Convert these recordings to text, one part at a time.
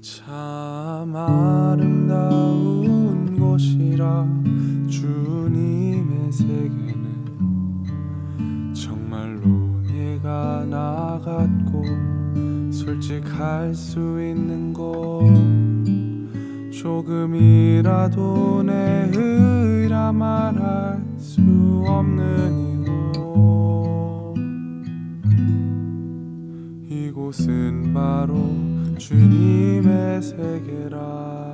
참 아름다운 곳이라 주님의 세계는 정말로 내가 나 같고 솔직할 수 있는 곳. 조금이라도 내 의라 말할 수 없는 이곳은 바로 주님의 세계라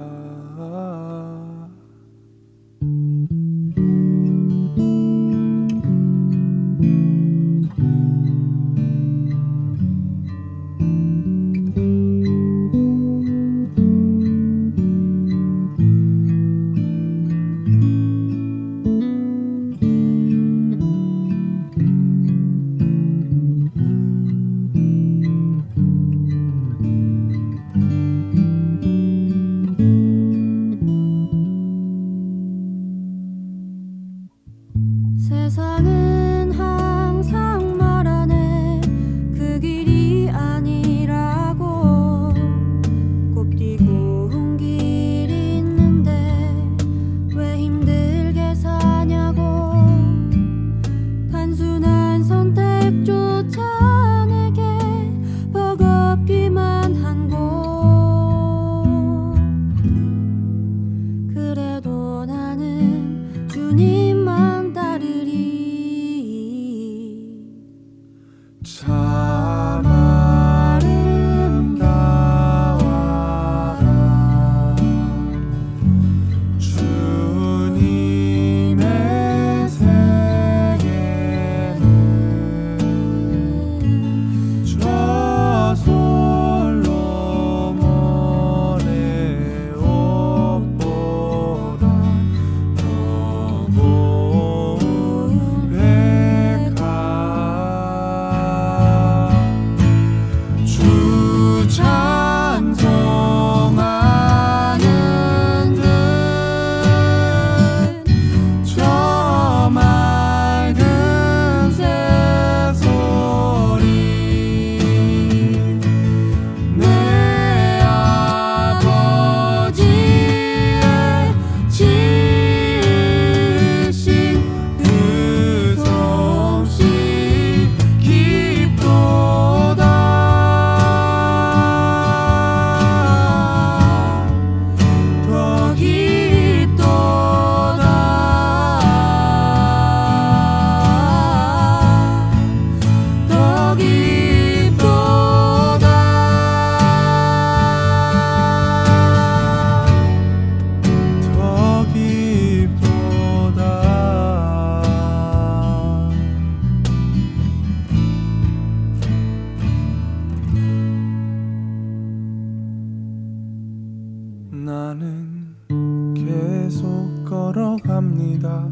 계속 걸어갑니다.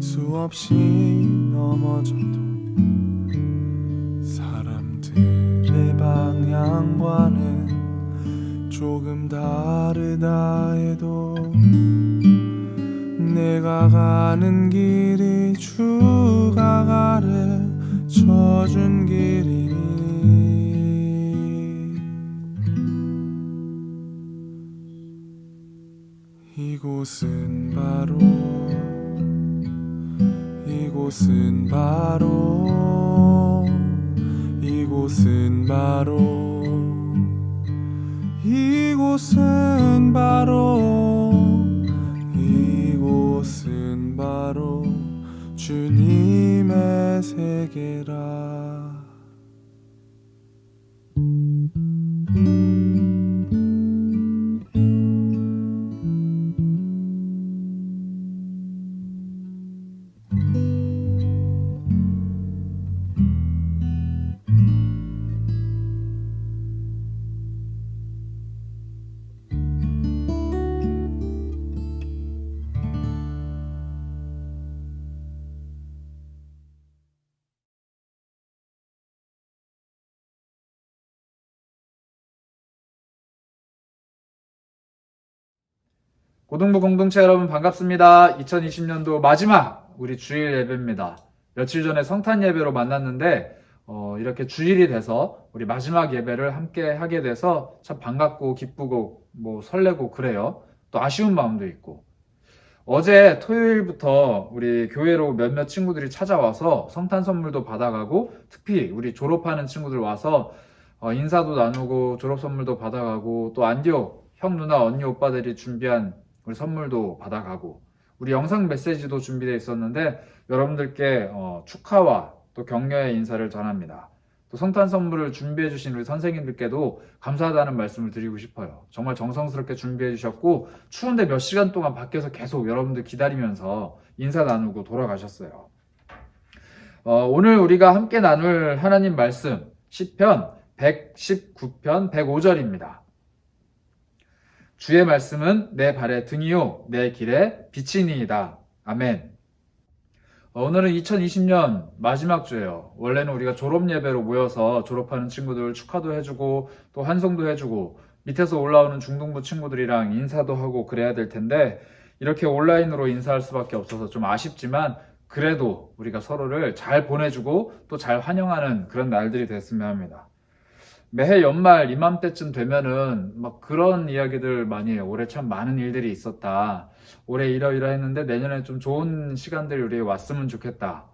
수없이 넘어져도 사람들의 방향과는 조금 다르다 해도 내가 가는 길이 주가 가르쳐준 길이 이곳은 바로 이곳은 바로 이곳은 바로 이곳은 바로 이곳은 바로 주님의 세계라 고등부 공동체 여러분 반갑습니다. 2020년도 마지막 우리 주일 예배입니다. 며칠 전에 성탄 예배로 만났는데 어, 이렇게 주일이 돼서 우리 마지막 예배를 함께 하게 돼서 참 반갑고 기쁘고 뭐 설레고 그래요. 또 아쉬운 마음도 있고. 어제 토요일부터 우리 교회로 몇몇 친구들이 찾아와서 성탄 선물도 받아가고 특히 우리 졸업하는 친구들 와서 어, 인사도 나누고 졸업 선물도 받아가고 또 안디옥 형 누나 언니 오빠들이 준비한 우리 선물도 받아가고 우리 영상 메시지도 준비되어 있었는데 여러분들께 어, 축하와 또 격려의 인사를 전합니다. 또 성탄 선물을 준비해 주신 우리 선생님들께도 감사하다는 말씀을 드리고 싶어요. 정말 정성스럽게 준비해 주셨고 추운데 몇 시간 동안 밖에서 계속 여러분들 기다리면서 인사 나누고 돌아가셨어요. 어, 오늘 우리가 함께 나눌 하나님 말씀 시편 119편 105절입니다. 주의 말씀은 내 발의 등이요 내 길에 빛이니이다. 아멘. 어, 오늘은 2020년 마지막 주예요. 원래는 우리가 졸업 예배로 모여서 졸업하는 친구들 축하도 해주고 또 환송도 해주고 밑에서 올라오는 중등부 친구들이랑 인사도 하고 그래야 될 텐데 이렇게 온라인으로 인사할 수밖에 없어서 좀 아쉽지만 그래도 우리가 서로를 잘 보내주고 또 잘 환영하는 그런 날들이 됐으면 합니다. 매해 연말 이맘때쯤 되면은 막 그런 이야기들 많이 해요. 올해 참 많은 일들이 있었다. 올해 이러이러 했는데 내년에 좀 좋은 시간들이 우리에 왔으면 좋겠다.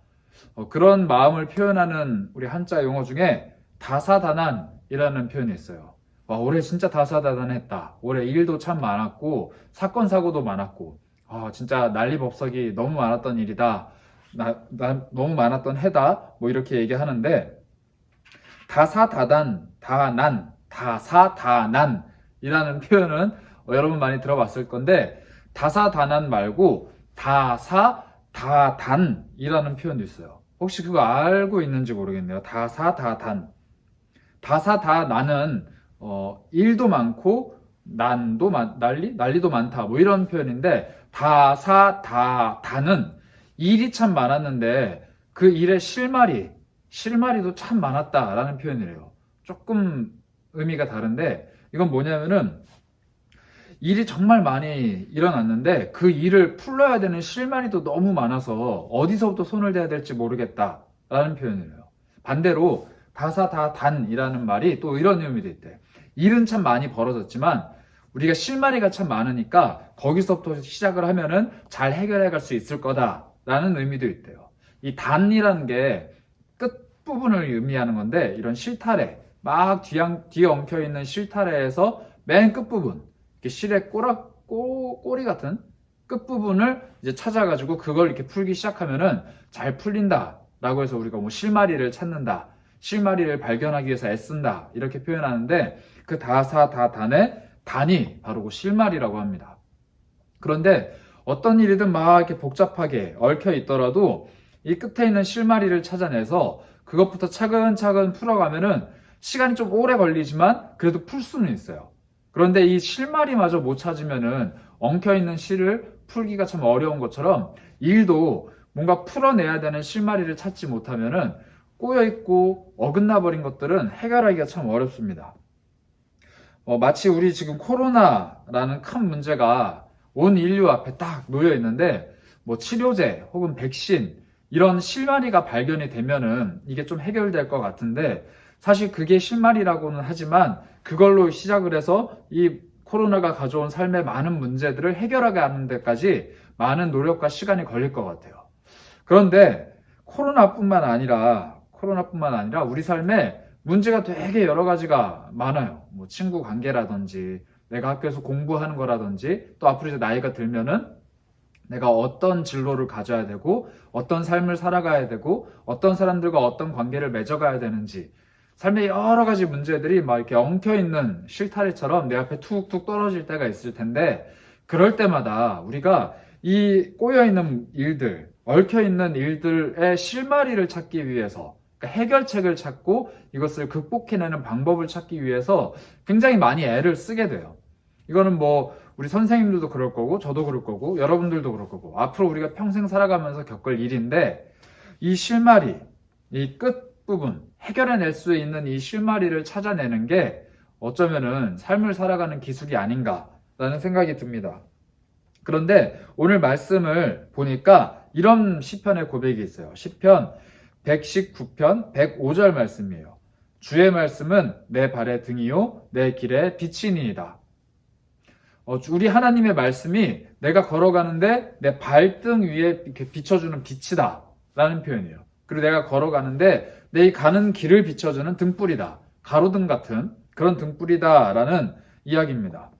어, 그런 마음을 표현하는 우리 한자 용어 중에 다사다난이라는 표현이 있어요. 와, 올해 진짜 다사다난했다. 올해 일도 참 많았고 사건 사고도 많았고 아, 진짜 난리법석이 너무 많았던 일이다. 나, 나 너무 많았던 해다. 뭐 이렇게 얘기하는데 다사다단, 다난, 다사다난이라는 표현은 어, 여러분 많이 들어봤을 건데 다사다난 말고 다사다단이라는 표현도 있어요. 혹시 그거 알고 있는지 모르겠네요. 다사다단. 다사다난은 어, 일도 많고 난도 많, 난리 난리도 많다. 뭐 이런 표현인데 다사다단은 일이 참 많았는데 그 일의 실마리 실마리도 참 많았다라는 표현이래요. 조금 의미가 다른데 이건 뭐냐면은 일이 정말 많이 일어났는데 그 일을 풀러야 되는 실마리도 너무 많아서 어디서부터 손을 대야 될지 모르겠다라는 표현이래요. 반대로 다사다단이라는 말이 또 이런 의미도 있대. 일은 참 많이 벌어졌지만 우리가 실마리가 참 많으니까 거기서부터 시작을 하면은 잘 해결해 갈 수 있을 거다라는 의미도 있대요. 이 단이라는 게끝 부분을 의미하는 건데 이런 실타래 막 뒤엉, 뒤에 엉켜 있는 실타래에서 맨 끝부분 이렇게 실의 꼬락 꼬, 꼬리 같은 끝부분을 이제 찾아가지고 그걸 이렇게 풀기 시작하면은 잘 풀린다 라고 해서 우리가 뭐 실마리를 찾는다 실마리를 발견하기 위해서 애쓴다 이렇게 표현하는데 그 다사 다단의 단이 바로 그 실마리라고 합니다. 그런데 어떤 일이든 막 이렇게 복잡하게 얽혀 있더라도 이 끝에 있는 실마리를 찾아내서 그것부터 차근차근 풀어가면은 시간이 좀 오래 걸리지만 그래도 풀 수는 있어요. 그런데 이 실마리마저 못 찾으면은 엉켜 있는 실을 풀기가 참 어려운 것처럼 일도 뭔가 풀어내야 되는 실마리를 찾지 못하면은 꼬여 있고 어긋나 버린 것들은 해결하기가 참 어렵습니다. 어, 마치 우리 지금 코로나라는 큰 문제가 온 인류 앞에 딱 놓여 있는데 뭐 치료제 혹은 백신 이런 실마리가 발견이 되면은 이게 좀 해결될 것 같은데 사실 그게 실마리라고는 하지만 그걸로 시작을 해서 이 코로나가 가져온 삶의 많은 문제들을 해결하게 하는 데까지 많은 노력과 시간이 걸릴 것 같아요. 그런데 코로나뿐만 아니라 코로나뿐만 아니라 우리 삶에 문제가 되게 여러 가지가 많아요. 뭐 친구 관계라든지 내가 학교에서 공부하는 거라든지 또 앞으로 이제 나이가 들면은 내가 어떤 진로를 가져야 되고 어떤 삶을 살아가야 되고 어떤 사람들과 어떤 관계를 맺어가야 되는지 삶의 여러 가지 문제들이 막 이렇게 엉켜 있는 실타래처럼 내 앞에 툭툭 떨어질 때가 있을 텐데 그럴 때마다 우리가 이 꼬여 있는 일들, 얽혀 있는 일들의 실마리를 찾기 위해서 그러니까 해결책을 찾고 이것을 극복해내는 방법을 찾기 위해서 굉장히 많이 애를 쓰게 돼요. 이거는 뭐 우리 선생님들도 그럴 거고 저도 그럴 거고 여러분들도 그럴 거고 앞으로 우리가 평생 살아가면서 겪을 일인데 이 실마리, 이 끝 부분 해결해낼 수 있는 이 실마리를 찾아내는 게 어쩌면은 삶을 살아가는 기술이 아닌가라는 생각이 듭니다. 그런데 오늘 말씀을 보니까 이런 시편의 고백이 있어요. 시편 119편 105절 말씀이에요. 주의 말씀은 내 발의 등이요 내 길의 빛이니이다. 어, 우리 하나님의 말씀이 내가 걸어가는데 내 발등 위에 이렇게 비춰주는 빛이다 라는 표현이에요. 그리고 내가 걸어가는데 내이 가는 길을 비춰주는 등불이다. 가로등 같은 그런 등불이다 라는 이야기입니다.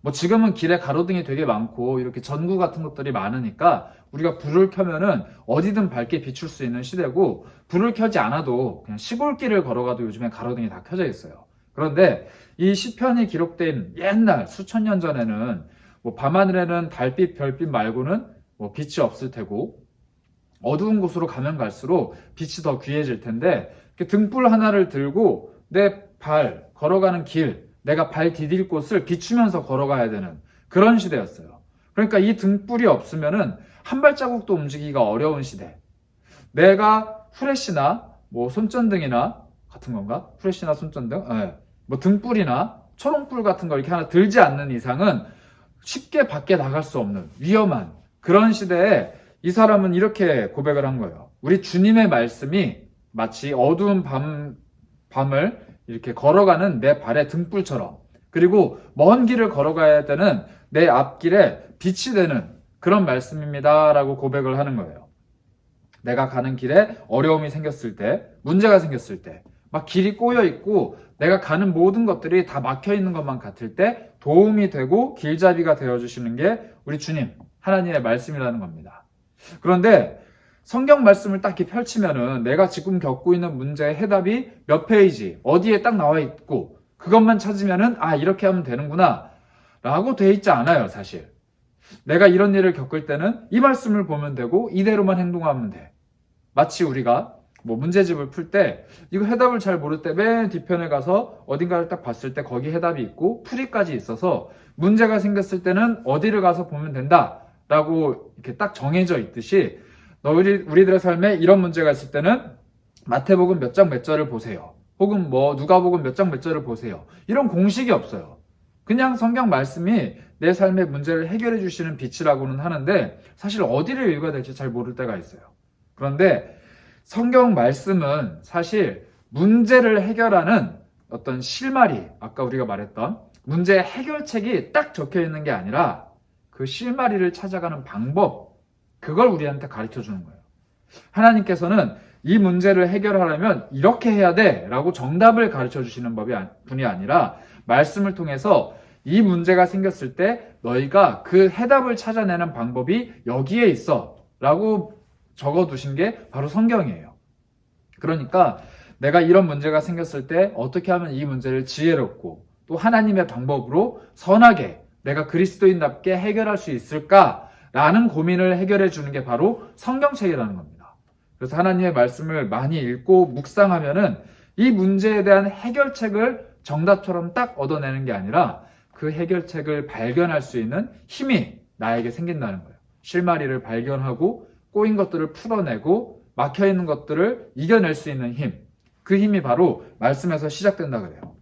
뭐 지금은 길에 가로등이 되게 많고 이렇게 전구 같은 것들이 많으니까 우리가 불을 켜면은 어디든 밝게 비출 수 있는 시대고 불을 켜지 않아도 그냥 시골길을 걸어가도 요즘에 가로등이 다 켜져 있어요. 그런데 이 시편이 기록된 옛날 수천 년 전에는 뭐 밤하늘에는 달빛, 별빛 말고는 뭐 빛이 없을 테고 어두운 곳으로 가면 갈수록 빛이 더 귀해질 텐데 등불 하나를 들고 내 발 걸어가는 길, 내가 발 디딜 곳을 비추면서 걸어가야 되는 그런 시대였어요. 그러니까 이 등불이 없으면은 한 발자국도 움직이기가 어려운 시대. 내가 후레쉬나 뭐 손전등이나 같은 건가? 후레쉬나 손전등? 예. 뭐 등불이나 초롱불 같은 거 이렇게 하나 들지 않는 이상은 쉽게 밖에 나갈 수 없는 위험한 그런 시대에 이 사람은 이렇게 고백을 한 거예요. 우리 주님의 말씀이 마치 어두운 밤, 밤을 이렇게 걸어가는 내 발의 등불처럼 그리고 먼 길을 걸어가야 되는 내 앞길에 빛이 되는 그런 말씀입니다 라고 고백을 하는 거예요. 내가 가는 길에 어려움이 생겼을 때, 문제가 생겼을 때, 막 길이 꼬여 있고 내가 가는 모든 것들이 다 막혀 있는 것만 같을 때 도움이 되고 길잡이가 되어 주시는 게 우리 주님 하나님의 말씀이라는 겁니다. 그런데 성경 말씀을 딱 이렇게 펼치면은 내가 지금 겪고 있는 문제의 해답이 몇 페이지 어디에 딱 나와 있고 그것만 찾으면은 아 이렇게 하면 되는구나 라고 돼 있지 않아요 사실 내가 이런 일을 겪을 때는 이 말씀을 보면 되고 이대로만 행동하면 돼 마치 우리가 뭐 문제집을 풀 때 이거 해답을 잘 모를 때 맨 뒤편에 가서 어딘가를 딱 봤을 때 거기 해답이 있고 풀이까지 있어서 문제가 생겼을 때는 어디를 가서 보면 된다 라고 이렇게 딱 정해져 있듯이 너희 우리들의 삶에 이런 문제가 있을 때는 마태복음 몇 장 몇 절을 보세요. 혹은 뭐 누가복음 몇 장 몇 절을 보세요. 이런 공식이 없어요. 그냥 성경 말씀이 내 삶의 문제를 해결해 주시는 빛이라고는 하는데 사실 어디를 읽어야 될지 잘 모를 때가 있어요. 그런데 성경 말씀은 사실 문제를 해결하는 어떤 실마리, 아까 우리가 말했던 문제 해결책이 딱 적혀 있는 게 아니라 그 실마리를 찾아가는 방법, 그걸 우리한테 가르쳐 주는 거예요. 하나님께서는 이 문제를 해결하려면 이렇게 해야 돼 라고 정답을 가르쳐 주시는 법이 아- 분이 아니라 말씀을 통해서 이 문제가 생겼을 때 너희가 그 해답을 찾아내는 방법이 여기에 있어 라고 적어 두신 게 바로 성경이에요. 그러니까 내가 이런 문제가 생겼을 때 어떻게 하면 이 문제를 지혜롭고 또 하나님의 방법으로 선하게 내가 그리스도인답게 해결할 수 있을까라는 고민을 해결해 주는 게 바로 성경책이라는 겁니다. 그래서 하나님의 말씀을 많이 읽고 묵상하면은 이 문제에 대한 해결책을 정답처럼 딱 얻어내는 게 아니라 그 해결책을 발견할 수 있는 힘이 나에게 생긴다는 거예요. 실마리를 발견하고 꼬인 것들을 풀어내고 막혀 있는 것들을 이겨낼 수 있는 힘. 그 힘이 바로 말씀에서 시작된다 그래요.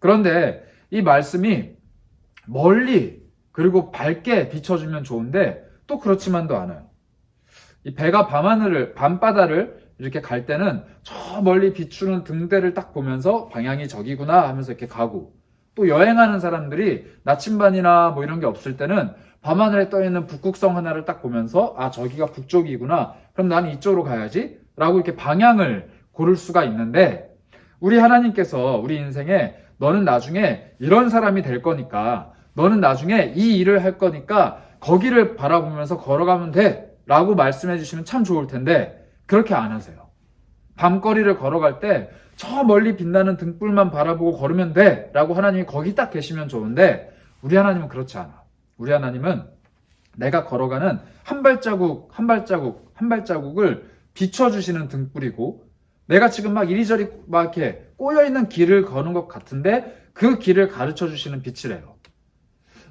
그런데 이 말씀이 멀리 그리고 밝게 비춰주면 좋은데 또 그렇지만도 않아요. 이 배가 밤하늘을 밤바다를 이렇게 갈 때는 저 멀리 비추는 등대를 딱 보면서 방향이 저기구나 하면서 이렇게 가고 또 여행하는 사람들이 나침반이나 뭐 이런 게 없을 때는 밤하늘에 떠 있는 북극성 하나를 딱 보면서 아 저기가 북쪽이구나 그럼 나는 이쪽으로 가야지 라고 이렇게 방향을 고를 수가 있는데 우리 하나님께서 우리 인생에 너는 나중에 이런 사람이 될 거니까 너는 나중에 이 일을 할 거니까 거기를 바라보면서 걸어가면 돼 라고 말씀해 주시면 참 좋을 텐데 그렇게 안 하세요. 밤거리를 걸어갈 때 저 멀리 빛나는 등불만 바라보고 걸으면 돼 라고 하나님이 거기 딱 계시면 좋은데 우리 하나님은 그렇지 않아. 우리 하나님은 내가 걸어가는 한 발자국 한 발자국 한 발자국을 비춰주시는 등불이고 내가 지금 막 이리저리 막 이렇게 꼬여있는 길을 거는 것 같은데 그 길을 가르쳐 주시는 빛이래요.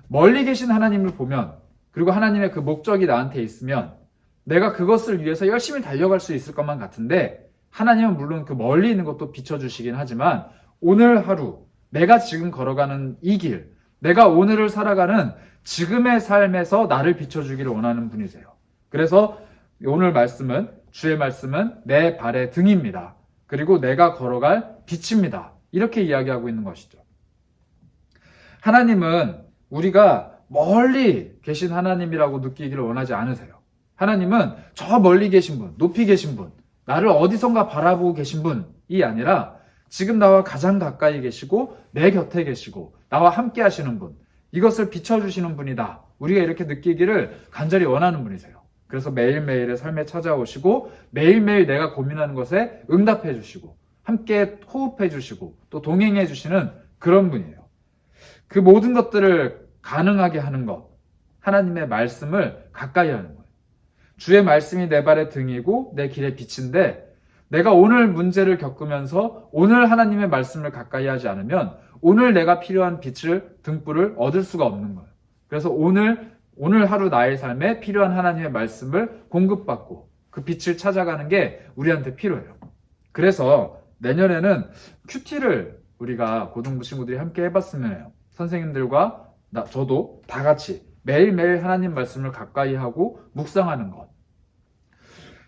멀리 계신 하나님을 보면 그리고 하나님의 그 목적이 나한테 있으면 내가 그것을 위해서 열심히 달려갈 수 있을 것만 같은데 하나님은 물론 그 멀리 있는 것도 비춰주시긴 하지만 오늘 하루 내가 지금 걸어가는 이 길, 내가 오늘을 살아가는 지금의 삶에서 나를 비춰주기를 원하는 분이세요. 그래서 오늘 말씀은 주의 말씀은 내 발의 등입니다. 그리고 내가 걸어갈 빛입니다. 이렇게 이야기하고 있는 것이죠. 하나님은 우리가 멀리 계신 하나님이라고 느끼기를 원하지 않으세요. 하나님은 저 멀리 계신 분, 높이 계신 분, 나를 어디선가 바라보고 계신 분이 아니라 지금 나와 가장 가까이 계시고 내 곁에 계시고 나와 함께 하시는 분, 이것을 비춰주시는 분이다. 우리가 이렇게 느끼기를 간절히 원하는 분이세요. 그래서 매일매일의 삶에 찾아오시고 매일매일 내가 고민하는 것에 응답해 주시고 함께 호흡해 주시고 또 동행해 주시는 그런 분이에요. 그 모든 것들을 가능하게 하는 것. 하나님의 말씀을 가까이 하는 거예요. 주의 말씀이 내 발의 등이고 내 길의 빛인데 내가 오늘 문제를 겪으면서 오늘 하나님의 말씀을 가까이 하지 않으면 오늘 내가 필요한 빛을 등불을 얻을 수가 없는 거예요. 그래서 오늘 오늘 하루 나의 삶에 필요한 하나님의 말씀을 공급받고 그 빛을 찾아가는 게 우리한테 필요해요. 그래서 내년에는 큐티를 우리가 고등부 친구들이 함께 해봤으면 해요. 선생님들과 나, 저도 다 같이 매일매일 하나님 말씀을 가까이 하고 묵상하는 것.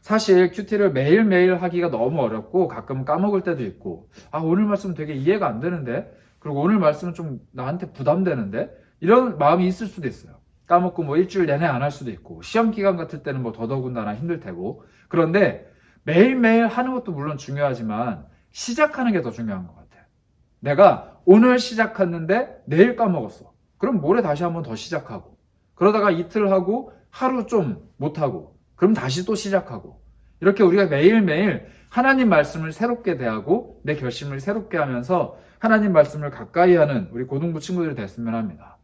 사실 큐티를 매일매일 하기가 너무 어렵고 가끔 까먹을 때도 있고, 아, 오늘 말씀 되게 이해가 안 되는데? 그리고 오늘 말씀은 좀 나한테 부담되는데? 이런 마음이 있을 수도 있어요. 까먹고 뭐 일주일 내내 안 할 수도 있고, 시험 기간 같을 때는 뭐 더더군다나 힘들 테고. 그런데 매일매일 하는 것도 물론 중요하지만, 시작하는 게 더 중요한 것 같아요. 내가 오늘 시작했는데 내일 까먹었어. 그럼 모레 다시 한번 더 시작하고. 그러다가 이틀 하고 하루 좀 못하고. 그럼 다시 또 시작하고. 이렇게 우리가 매일매일 하나님 말씀을 새롭게 대하고 내 결심을 새롭게 하면서 하나님 말씀을 가까이 하는 우리 고등부 친구들이 됐으면 합니다.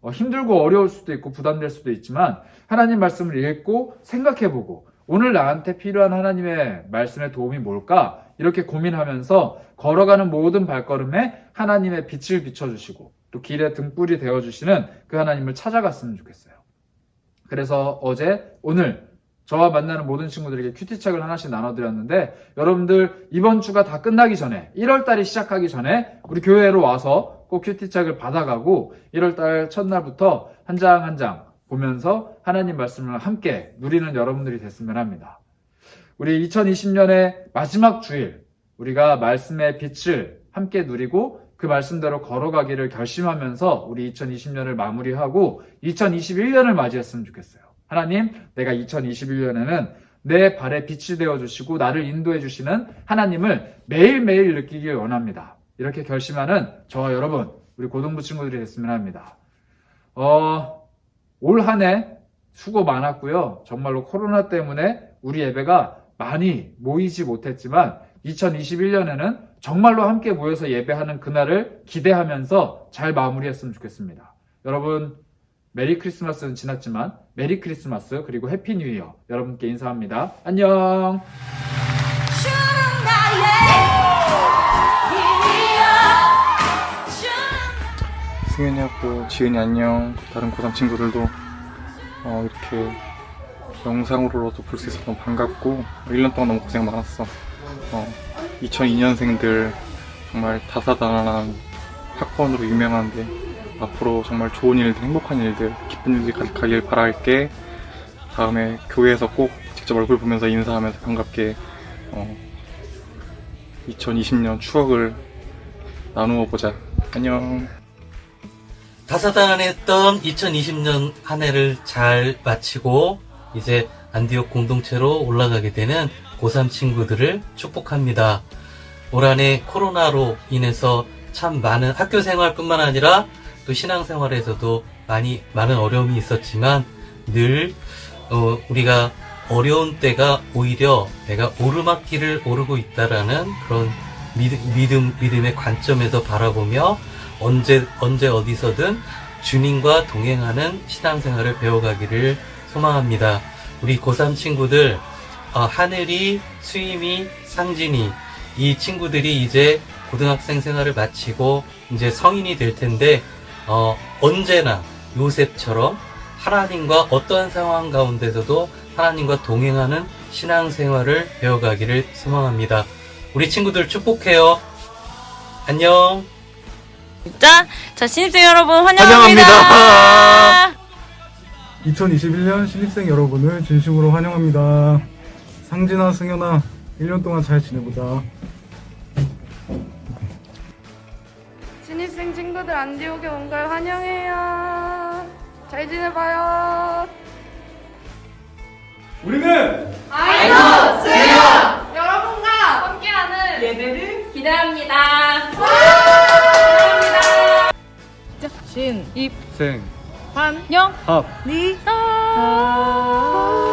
어, 힘들고 어려울 수도 있고 부담될 수도 있지만 하나님 말씀을 읽고 생각해보고 오늘 나한테 필요한 하나님의 말씀의 도움이 뭘까? 이렇게 고민하면서 걸어가는 모든 발걸음에 하나님의 빛을 비춰주시고 또 길에 등불이 되어주시는 그 하나님을 찾아갔으면 좋겠어요. 그래서 어제, 오늘 저와 만나는 모든 친구들에게 큐티책을 하나씩 나눠드렸는데 여러분들 이번 주가 다 끝나기 전에 1월달이 시작하기 전에 우리 교회로 와서 꼭 큐티책을 받아가고 1월달 첫날부터 한 장 한 장 보면서 하나님 말씀을 함께 누리는 여러분들이 됐으면 합니다. 우리 2020년의 마지막 주일 우리가 말씀의 빛을 함께 누리고 그 말씀대로 걸어가기를 결심하면서 우리 2020년을 마무리하고 2021년을 맞이했으면 좋겠어요. 하나님, 내가 2021년에는 내 발에 빛이 되어 주시고 나를 인도해 주시는 하나님을 매일매일 느끼길 원합니다. 이렇게 결심하는 저와 여러분, 우리 고등부 친구들이 됐으면 합니다. 어, 올 한 해 수고 많았고요. 정말로 코로나 때문에 우리 예배가 많이 모이지 못했지만 2021년에는 정말로 함께 모여서 예배하는 그날을 기대하면서 잘 마무리했으면 좋겠습니다. 여러분, 메리 크리스마스는 지났지만 메리 크리스마스 그리고 해피 뉴 이어 여러분께 인사합니다. 안녕. 승현이 하고 지은이 안녕 다른 고3 친구들도 어, 이렇게 영상으로도 볼 수 있어서 너무 반갑고 1년 동안 너무 고생 많았어 어, 2002년생들 정말 다사다난한 학번으로 유명한데 앞으로 정말 좋은 일들 행복한 일들 기쁜 일들이 가득하길 바랄게. 다음에 교회에서 꼭 직접 얼굴 보면서 인사하면서 반갑게 어, 2020년 추억을 나누어 보자. 안녕. 다사다난했던 2020년 한 해를 잘 마치고 이제 안디옥 공동체로 올라가게 되는 고3 친구들을 축복합니다. 올 한해 코로나로 인해서 참 많은 학교 생활뿐만 아니라 또 신앙생활에서도 많이 많은 어려움이 있었지만 늘 어, 우리가 어려운 때가 오히려 내가 오르막길을 오르고 있다라는 그런 믿음, 믿음 믿음의 관점에서 바라보며 언제 언제 어디서든 주님과 동행하는 신앙생활을 배워가기를 소망합니다. 우리 고3 친구들 어, 하늘이, 수임이, 상진이 이 친구들이 이제 고등학생 생활을 마치고 이제 성인이 될 텐데 어, 언제나 요셉처럼 하나님과 어떠한 상황 가운데서도 하나님과 동행하는 신앙생활을 배워가기를 소망합니다. 우리 친구들 축복해요. 안녕. 자, 자, 신입생 여러분 환영합니다. 환영합니다. 2021년 신입생 여러분을 진심으로 환영합니다. 상진아, 승현아, 1년 동안 잘 지내보자. 신입생 친구들 안디옥에 온 걸 환영해요. 잘 지내봐요. 우리는 여러분과 함께하는 예배를 기대합니다. 생, 합, 니, 아.